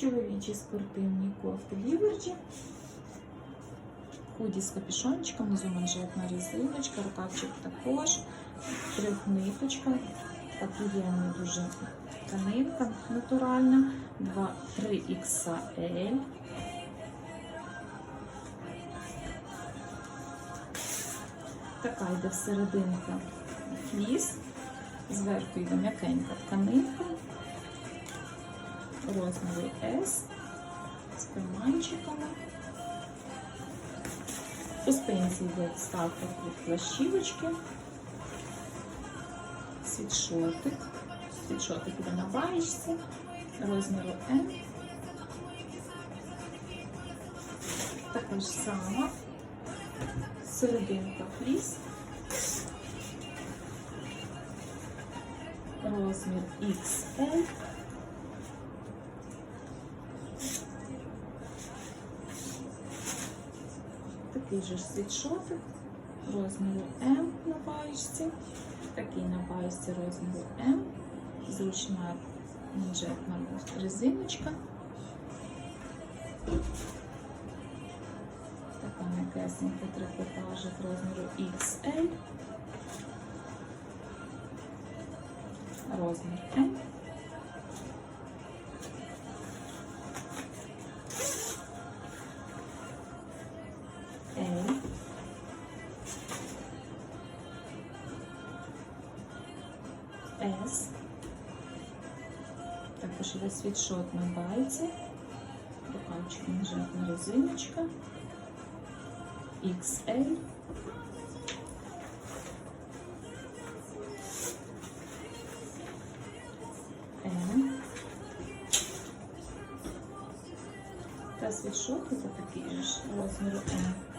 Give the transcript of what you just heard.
Чоловічі спортивні кофти ліверджі. Худі з капюшончиком, внизу манжетна резиночка, рукавчик також, трьохниточка, та приємна дуже тканинка натуральна, 2, 3 XL. Така йде всерединка фліс, зверху йде м'якенька тканинка, розміру S з карманчиками. По спинці йде вставка тут плащівочки, світшотик. Світшотик іде на баєчці, розміру М. Така ж сама. Серединка фліс. Розмір XL. Такий же світшотик розміру М на баєчці. Такий на баєчці розміру М. Зручна манжетна резиночка. Така м'якесенька трикотажик розміру XL. Розмір М. S. Також іде світшот на байці. Рукавчик манжетна резиночка. XL. M. Та світшот це такий ж розміру M.